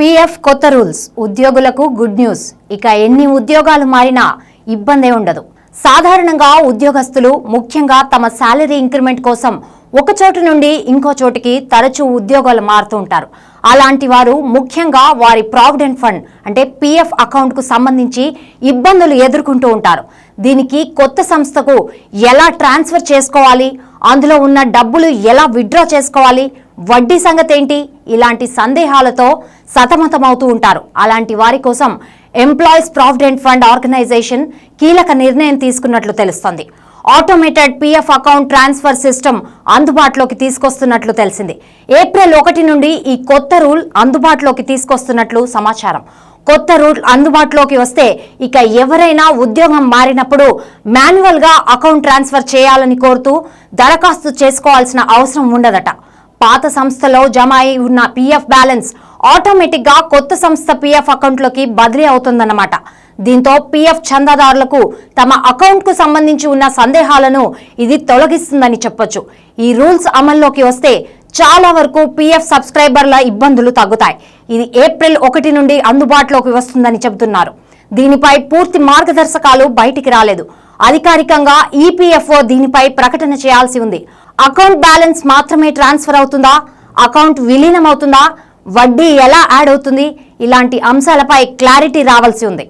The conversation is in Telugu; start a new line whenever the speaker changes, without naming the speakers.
పీఎఫ్ కొత్త రూల్స్ ఉద్యోగులకు గుడ్ న్యూస్. ఇక ఎన్ని ఉద్యోగాలు మారినా ఇబ్బందే ఉండదు. సాధారణంగా ఉద్యోగస్తులు ముఖ్యంగా తమ శాలరీ ఇంక్రిమెంట్ కోసం ఒక చోటు నుండి ఇంకో చోటికి తరచూ ఉద్యోగాలు మారుతూ ఉంటారు. అలాంటి వారు ముఖ్యంగా వారి ప్రావిడెంట్ ఫండ్ అంటే పీఎఫ్ అకౌంట్కు సంబంధించి ఇబ్బందులు ఎదుర్కొంటూ ఉంటారు. దీనికి కొత్త సంస్థకు ఎలా ట్రాన్స్ఫర్ చేసుకోవాలి? అందులో ఉన్న డబ్బులు ఎలా విత్డ్రా చేసుకోవాలి? వడ్డీ సంగతి ఏంటి ఇలాంటి సందేహాలతో సతమతమవుతూ ఉంటారు. అలాంటి వారి కోసం ఎంప్లాయీస్ ప్రావిడెంట్ ఫండ్ ఆర్గనైజేషన్ కీలక నిర్ణయం తీసుకున్నట్లు తెలుస్తోంది. Automated PF account transfer system అందుబాటులోకి తీసుకొస్తున్నట్లు తెలిసింది. ఏప్రిల్ ఒకటి నుండి ఈ కొత్త రూల్ అందుబాటులోకి తీసుకొస్తున్నట్లు సమాచారం. కొత్త రూల్ అందుబాటులోకి వస్తే ఇక ఎవరైనా ఉద్యోగం మారినప్పుడు మాన్యువల్గా అకౌంట్ ట్రాన్స్ఫర్ చేయాలని కోరుతూ దరఖాస్తు చేసుకోవాల్సిన అవసరం ఉండదట. పాత సంస్థలో జమ అయి ఉన్న పీఎఫ్ బ్యాలెన్స్ ఆటోమేటిక్గా కొత్త సంస్థ పీఎఫ్ అకౌంట్లోకి బదిలీ అవుతుందన్నమాట. దీంతో పీఎఫ్ చందాదారులకు తమ అకౌంట్కు సంబంధించి ఉన్న సందేహాలను ఇది తొలగిస్తుందని చెప్పొచ్చు. ఈ రూల్స్ అమల్లోకి వస్తే చాలా వరకు పీఎఫ్ సబ్స్క్రైబర్ల ఇబ్బందులు తగ్గుతాయి. ఇది ఏప్రిల్ ఒకటి నుండి అందుబాటులోకి వస్తుందని చెబుతున్నారు. దీనిపై పూర్తి మార్గదర్శకాలు బయటికి రాలేదు. అధికారికంగా ఈపీఎఫ్ఓ దీనిపై ప్రకటన చేయాల్సి ఉంది. అకౌంట్ బ్యాలెన్స్ మాత్రమే ట్రాన్స్ఫర్ అవుతుందా? అకౌంట్ విలీనం అవుతుందా వడ్డీ ఎలా యాడ్ అవుతుంది? ఇలాంటి అంశాలపై క్లారిటీ రావాల్సి ఉంది.